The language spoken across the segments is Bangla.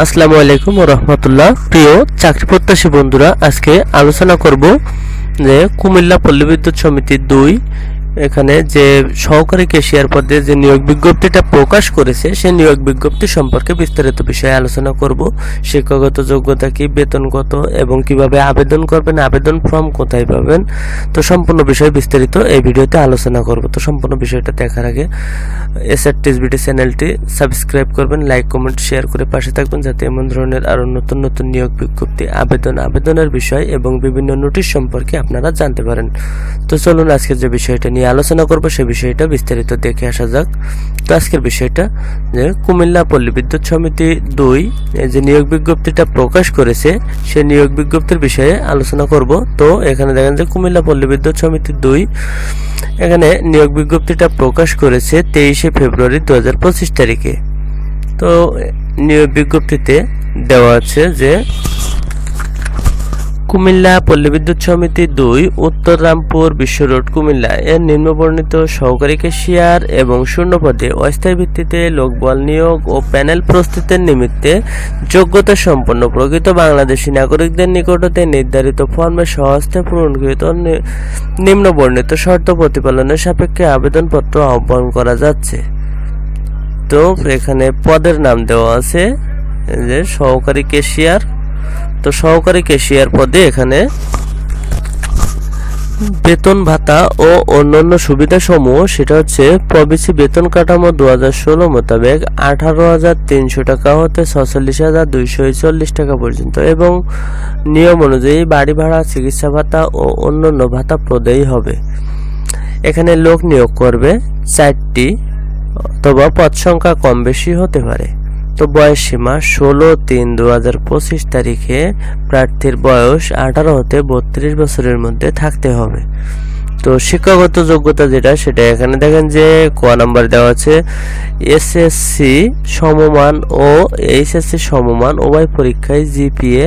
আসসালামু আলাইকুম রহমতুল্লাহ। প্রিয় চাকরি প্রত্যাশী বন্ধুরা, আজকে আলোচনা করব যে কুমিল্লা পল্লী বিদ্যুৎ সমিতি দুই এখানে যে সহকারী কেশিয়ার পদে যে নিয়োগ বিজ্ঞপ্তিটা প্রকাশ করেছে সেই নিয়োগ বিজ্ঞপ্তি সম্পর্কে বিস্তারিত বিষয়ে আলোচনা করব। শিক্ষাগত যোগ্যতা কি, বেতন কত এবং কীভাবে আবেদন করবেন, আবেদন ফর্ম কোথায় পাবেন, তো সম্পূর্ণ বিষয় বিস্তারিত এই ভিডিওতে আলোচনা করব। তো সম্পূর্ণ বিষয়টা দেখার আগে এস আর টিসবিটি চ্যানেলটি সাবস্ক্রাইব করবেন, লাইক, কমেন্ট, শেয়ার করে পাশে থাকবেন যাতে এমন ধরনের আরও নতুন নতুন নিয়োগ বিজ্ঞপ্তি, আবেদন, আবেদনের বিষয় এবং বিভিন্ন নোটিশ সম্পর্কে আপনারা জানতে পারেন। তো চলুন আজকে যে বিষয়টা নিয়ে আলোচনা করব সে বিষয়টা বিস্তারিত দেখে আসা যাক। তো আজকের বিষয়টা যে কুমিল্লা পল্লী বিদ্যুৎ সমিতি দুই যে নিয়োগ বিজ্ঞপ্তিটা প্রকাশ করেছে, সে নিয়োগ বিজ্ঞপ্তির বিষয়ে আলোচনা করব। তো এখানে দেখেন যে কুমিল্লা পল্লী বিদ্যুৎ সমিতি দুই, এখানে নিয়োগ বিজ্ঞপ্তিটা প্রকাশ করেছে তেইশে ফেব্রুয়ারি দু হাজার পঁচিশ তারিখে। তো নিয়োগ বিজ্ঞপ্তিতে দেওয়া আছে যে কুমিল্লা পল্লী বিদ্যুৎ সমিতি দুই, উত্তর রামপুর বিশ্ব রোড কুমিল্লা। এর নিম্নবর্ণিত সহকারী কেশিয়ার এবং শূন্যপদে অস্থায়ী ভিত্তিতে লোকবল নিয়োগ ও প্যানেল প্রস্তুতের নিমিত্তে যোগ্যতা সম্পন্ন প্রকৃত বাংলাদেশী নাগরিকদের নিকট হতে নির্ধারিত ফর্মে সহস্তে পূরণকৃত নিম্নবর্ণিত শর্ত প্রতিপালনের সাপেক্ষে আবেদনপত্র আহ্বান করা যাচ্ছে। তো, এখানে পদের নাম দেওয়া আছে যে সহকারী কেশিয়ার তো সহকারী কেশিয়ার পদে এখানে বেতন ভাতা ও অন্যান্য সুবিধা সমূহ সেটা হচ্ছে প্রবিসি বেতন কাঠামো দু হাজার ষোলো মোতাবেক আঠারো হাজার তিনশো টাকা হতে ছচল্লিশ হাজার দুইশো চল্লিশ টাকা পর্যন্ত এবং নিয়ম অনুযায়ী বাড়ি ভাড়া, চিকিৎসা ভাতা ও অন্যান্য ভাতা প্রদায়ী হবে। এখানে লোক নিয়োগ করবে চারটি অথবা পদ সংখ্যা কম বেশি হতে পারে। তো ষোলো তিন দু হাজার পঁচিশ তারিখে। প্রার্থীর বয়স আঠারো হতে বত্রিশ বছরের মধ্যে থাকতে হবে। তো শিক্ষাগত যোগ্যতা যেটা, সেটা এখানে দেখেন যে ক নাম্বার দেওয়া আছে, এসএসসি সমমান ও এইচএসসি সমমান উভয় পরীক্ষায় জিপিএ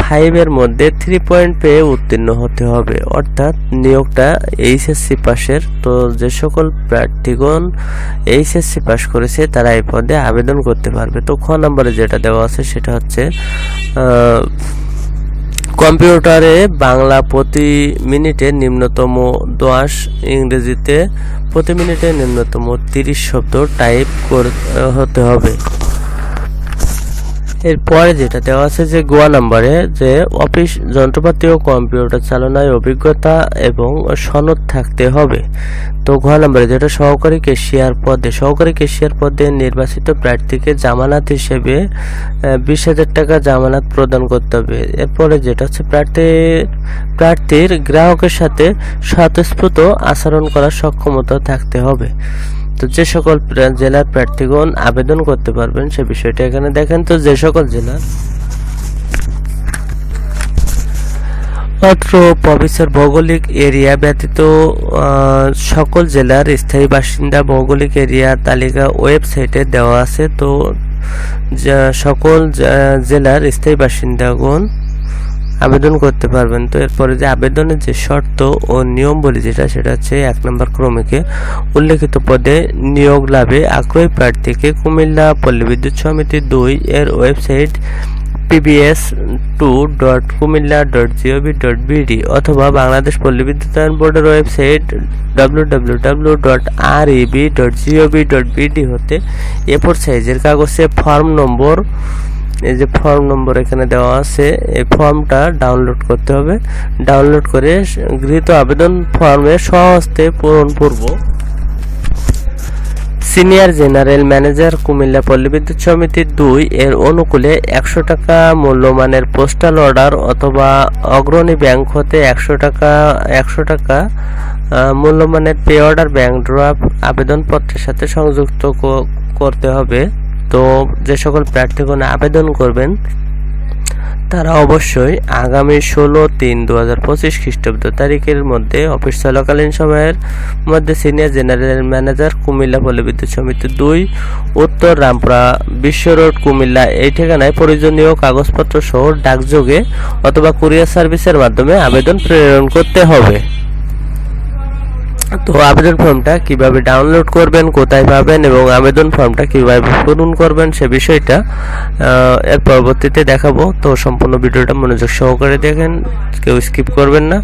ফাইভের মধ্যে থ্রি পয়েন্ট পেয়ে উত্তীর্ণ হতে হবে। অর্থাৎ নিয়োগটা এইচএসসি পাশের। তো যে সকল প্রার্থীগণ এইচএসসি পাস করেছে, তারা এই পদে আবেদন করতে পারবে। তো খ নম্বরে যেটা দেওয়া আছে, সেটা হচ্ছে কম্পিউটারে বাংলা প্রতি মিনিটে নিম্নতম দশ, ইংরেজিতে প্রতি মিনিটে নিম্নতম তিরিশ শব্দ টাইপ হতে হবে। এরপরে যেটা দেওয়া আছে যে গোয়া নাম্বারে যে অফিস যন্ত্রপাতি ও কম্পিউটার চালনায় অভিজ্ঞতা এবং সনদ থাকতে হবে। তো গোয়া নাম্বারে যেটা সহকারী কেশিয়ার পদে, সহকারী কেশিয়ার পদে নির্বাচিত প্রার্থীকে জামানত হিসেবে বিশ হাজার টাকা জামানত প্রদান করতে হবে। এরপরে যেটা হচ্ছে প্রার্থীর প্রার্থীর গ্রাহকের সাথে স্বতঃস্ফূর্ত আচরণ করার সক্ষমতা থাকতে হবে। তো যে সকল জেলার প্রার্থীগণ আবেদন করতে পারবেন সে বিষয়টা এখানে দেখেন। তো যে সকল জেলা অত্র প্রভিন্সের ভৌগোলিক এরিয়া ব্যতীত সকল জেলার স্থায়ী বাসিন্দা ভৌগোলিক এরিয়ার তালিকা ওয়েবসাইটে দেওয়া আছে। তো সকল জেলার স্থায়ী বাসিন্দাগণ আবেদন করতে পারবেন। তো এরপরে যে আবেদনের যে শর্ত ও নিয়মবলী যেটা, সেটা হচ্ছে এক নম্বর ক্রমিকে উল্লেখিত পদে নিয়োগ লাভে আগ্রহী প্রার্থীকে কুমিল্লা পল্লী বিদ্যুৎ সমিতি দুই এর website PBS two dot Comilla dot GOV dot BD অথবা বাংলাদেশ পল্লী বিদ্যুতায়ন বোর্ডের website W W W dot R EB dot GOV dot BD হতে এফোর সাইজের কাগজে ফর্ম নম্বর এই যে ফর্ম নম্বর এখানে দেওয়া আছে, এই ফর্মটা ডাউনলোড করতে হবে। ডাউনলোড করে গৃহীত আবেদন ফর্মে সহস্তে পূরণ পূর্ব সিনিয়র জেনারেল ম্যানেজার কুমিল্লা পল্লী বিদ্যুৎ সমিতি দুই এর অনুকূলে একশো টাকা মূল্যমানের পোস্টাল অর্ডার অথবা অগ্রণী ব্যাংক হতে একশো টাকা একশো টাকা মূল্যমানের পে অর্ডার ব্যাংক ড্রাফট আবেদনপত্রের সাথে সংযুক্ত করতে হবে। তো যে সকল প্রার্থীগণ আবেদন করবেন, তারা অবশ্যই আগামী ষোলো তিন দু হাজার পঁচিশ খ্রিস্টাব্দ তারিখের মধ্যে অফিস চলাকালীন সময়ের মধ্যে সিনিয়র জেনারেল ম্যানেজার কুমিল্লা পল্লী বিদ্যুৎ সমিতি দুই, উত্তর রামপুরা বিশ্ব রোড কুমিল্লা এই ঠিকানায় প্রয়োজনীয় কাগজপত্র সহ ডাকযোগে অথবা কুরিয়ার সার্ভিসের মাধ্যমে আবেদন প্রেরণ করতে হবে। তো আবেদন ফর্মটা কীভাবে ডাউনলোড করবেন, কোথায় পাবেন এবং আবেদন ফর্মটা কীভাবে পূরণ করবেন সে বিষয়টা এর পরবর্তীতে দেখাবো। তো সম্পূর্ণ ভিডিওটা মনোযোগ সহকারে দেখেন, কেউ স্কিপ করবেন না।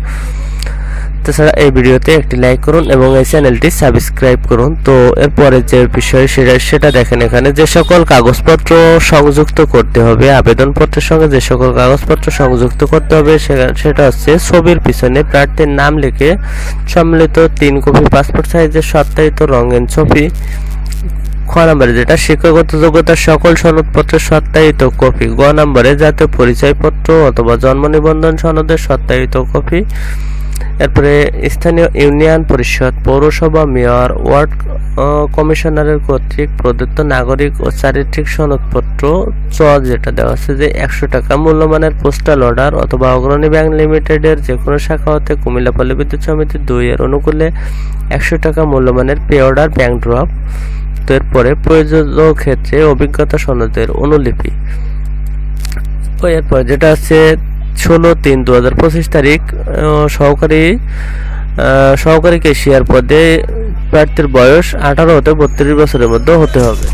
তাছাড়া এই ভিডিওতে একটি লাইক করুন এবং এই চ্যানেলটি সাবস্ক্রাইব করুন। তো এরপরে যে বিষয় সেটা সেটা দেখেন এখানে যে সকল কাগজপত্র সংযুক্ত করতে হবে, আবেদনপত্রের সঙ্গে যে সকল কাগজপত্র সংযুক্ত করতে হবে সেটা হচ্ছে ছবির পিছনে প্রার্থীর নাম লিখে সম্মিলিত তিন কপি পাসপোর্ট সাইজের সত্যায়িত রঙিন ছবি, খ নম্বরে যেটা শিক্ষাগত যোগ্যতার সকল সনদপত্রের সত্যায়িত কপি, গ নম্বরে জাতীয় পরিচয়পত্র অথবা জন্ম নিবন্ধন সনদের সত্যায়িত কপি এরপরে স্থানীয় ইউনিয়ন পরিষদ, পৌরসভা, মেয়র, ওয়ার্ড কমিশনারের কর্তৃক প্রদত্ত নাগরিক ও চারিত্রিক সনদপত্র চ যেটা দেওয়া আছে যে একশো টাকা মূল্যমানের পোস্টাল অর্ডার অথবা অগ্রণী ব্যাংক লিমিটেডের যে কোনো শাখা হতে কুমিল্লা পল্লী বিদ্যুৎ সমিতি দুই এর অনুকূলে একশো টাকা মূল্যমানের পে অর্ডার, ব্যাংক ড্রপ। তো এরপরে প্রয়োজনীয় ক্ষেত্রে অভিজ্ঞতা সনদের অনুলিপি। তো এরপর যেটা আছে ষোলো তিন দু হাজার পঁচিশ তারিখ সহকারী সহকারী কেশিয়ার পদে প্রার্থীর বয়স আঠারো হতে বত্রিশ বছরের মধ্যে হতে হবে।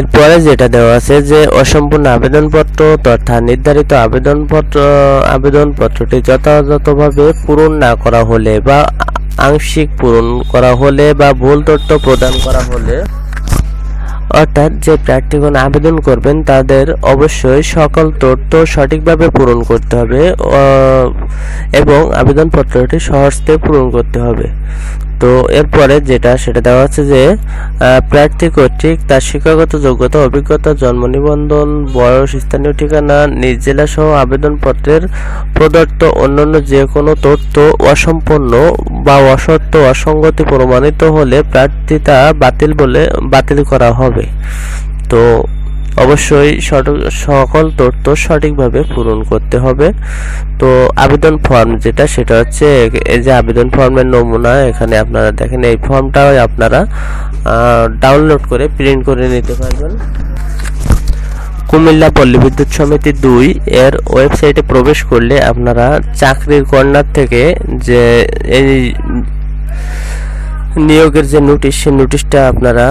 এরপরে যেটা দেওয়া আছে যে অসম্পূর্ণ আবেদনপত্র তথা নির্ধারিত আবেদনপত্র, আবেদনপত্রটি যথাযথভাবে পূরণ না করা হলে বা আংশিক পূরণ করা হলে বা ভুল তথ্য প্রদান করা হলে অর্থাৎ যে প্রার্থীগণ আবেদন করবেন, তাদের অবশ্যই সকল তথ্য সঠিকভাবে পূরণ করতে হবে এবং আবেদনপত্রটি সহজতে পূরণ করতে হবে। তো এরপরে যেটা সেটা দেওয়া আছে যে প্রার্থী কর্তৃক তার শিক্ষাগত যোগ্যতা, অভিজ্ঞতা, জন্ম নিবন্ধন, বয়স, স্থানীয় ঠিকানা, নিজ জেলা সহ আবেদনপত্রের প্রদত্ত অন্যান্য যে কোনো তথ্য অসম্পূর্ণ বা অসত্য, অসঙ্গতি প্রমাণিত হলে প্রার্থিতা বাতিল বলে বাতিল করা হবে। তো অবশ্যই সকল তথ্য সঠিকভাবে পূরণ করতে হবে। তো আবেদন ফর্ম যেটা, সেটা হচ্ছে এই যে আবেদন ফর্মের নমুনা, এখানে আপনারা দেখেন, এই ফর্মটাও আপনারা ডাউনলোড করে প্রিন্ট করে নিতে পারবেন। কুমিল্লা পল্লী বিদ্যুৎ সমিতি দুই এর ওয়েবসাইটে প্রবেশ করলে আপনারা চাকরির কর্নার থেকে যে এই নিয়োগের যে নোটিশ সেই নোটিশটা আপনারা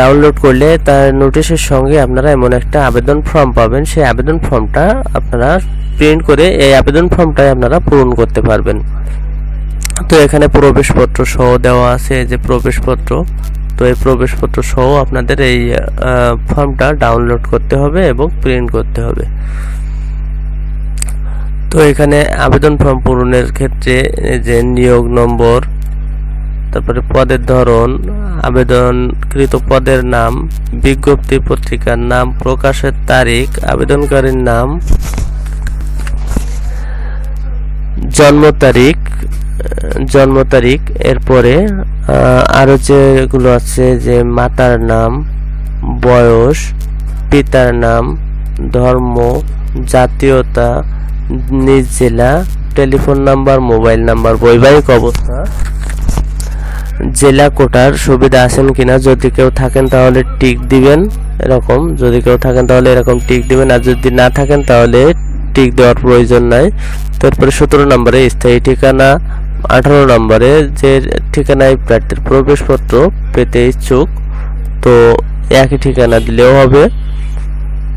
ডাউনলোড করলে তার নোটিশের সঙ্গে আপনারা এমন একটা আবেদন ফর্ম পাবেন। সেই আবেদন ফর্মটা আপনারা প্রিন্ট করে এই আবেদন ফর্মটাই আপনারা পূরণ করতে পারবেন। তো এখানে প্রবেশপত্র সহ দেওয়া আছে যে প্রবেশপত্র। তো এই প্রবেশপত্র সহ আপনাদের এই ফর্মটা ডাউনলোড করতে হবে এবং প্রিন্ট করতে হবে। তো এখানে আবেদন ফর্ম পূরণের ক্ষেত্রে যে নিয়োগ নম্বর তারপরে পদের ধরন আবেদনকৃত পদের নাম বিজ্ঞপ্তি পত্রিকার নাম প্রকাশের তারিখ আবেদনকারীর নাম জন্ম তারিখ জন্ম তারিখ এরপরে আহ, আরও যেগুলো আছে যে মাতার নাম বয়স পিতার নাম ধর্ম জাতীয়তা নিজ জেলা টেলিফোন নাম্বার মোবাইল নাম্বার বৈবাহিক অবস্থা। জেলা কোটার সুবিধা আছেন কিনা, যদি কেউ থাকেন তাহলে টিক দিবেন, এরকম। যদি কেউ থাকেন তাহলে এরকম টিক দিবেন, আর যদি না থাকেন তাহলে টিক দেওয়ার প্রয়োজন নাই। তারপরে সতেরো নম্বরে স্থায়ী ঠিকানা, আঠারো নম্বরে যে ঠিকানায় প্রার্থীর প্রবেশপত্র পেতে ইচ্ছুক, তো একই ঠিকানা দিলেও হবে।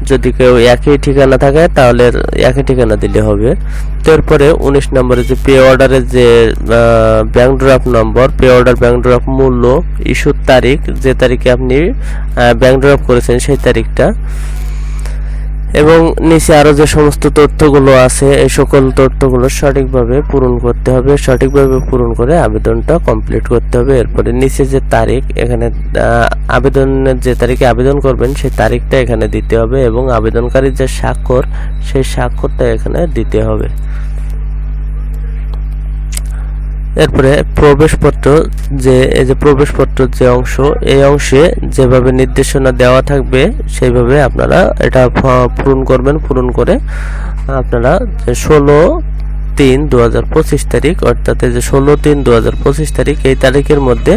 যদি কেউ একই ঠিকানা থাকে, তাহলে একই ঠিকানা দিলে হবে। তারপরে উনিশ নম্বরে যে পে অর্ডারের যে bank draft number pay order bank draft মূল্য ইস্যুর তারিখ, যে তারিখে আপনি ব্যাংক ড্রাফট করেছেন সেই তারিখটা। এবং নিচে আরও যে সমস্ত তথ্যগুলো আছে, এই সকল তথ্যগুলো সঠিকভাবে পূরণ করতে হবে, সঠিকভাবে পূরণ করে আবেদনটা কমপ্লিট করতে হবে। এরপরে নিচে যে তারিখ, এখানে আবেদনের যে তারিখে আবেদন করবেন, সেই তারিখটা এখানে দিতে হবে এবং আবেদনকারীর যে স্বাক্ষর, সেই স্বাক্ষরটা এখানে দিতে হবে। এরপরে প্রবেশপত্র যে, এই যে প্রবেশপত্র যে অংশ, এই অংশে যেভাবে নির্দেশনা দেওয়া থাকবে, সেইভাবে আপনারা এটা পূরণ করবেন, পূরণ করে আপনারা ষোলো তিন দু হাজার পঁচিশ তারিখ, অর্থাৎ যে ষোলো তিন দু হাজার পঁচিশ তারিখ, এই তারিখের মধ্যে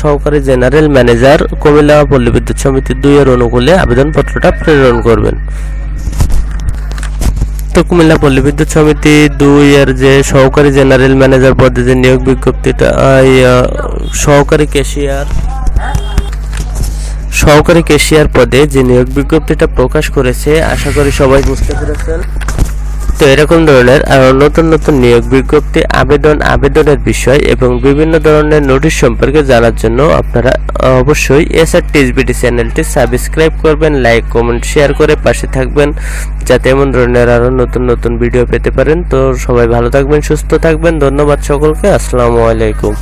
সহকারী জেনারেল ম্যানেজার কুমিল্লা পল্লী বিদ্যুৎ সমিতি দুইয়ের অনুকূলে আবেদনপত্রটা প্রেরণ করবেন। তো কুমিল্লা পল্লী বিদ্যুৎ সমিতি দুই এর যে সহকারী জেনারেল ম্যানেজার পদে যে নিয়োগ বিজ্ঞপ্তিটা সহকারী ক্যাশিয়ার সহকারী ক্যাশিয়ার পদে যে নিয়োগ বিজ্ঞপ্তিটা প্রকাশ করেছে, আশা করি সবাই বুঝতে পেরেছেন। তো এরকম ধরনের আরও নতুন নতুন নিয়োগ বিজ্ঞপ্তি, আবেদন, আবেদনের বিষয় এবং বিভিন্ন ধরনের নোটিশ সম্পর্কে জানার জন্য আপনারা অবশ্যই এসআর টিএসবিডি চ্যানেলটি সাবস্ক্রাইব করবেন, লাইক, কমেন্ট, শেয়ার করে পাশে থাকবেন যাতে এমন ধরনের আরও নতুন নতুন ভিডিও পেতে পারেন। তো সবাই ভালো থাকবেন, সুস্থ থাকবেন। ধন্যবাদ সকলকে। আসসালামু আলাইকুম।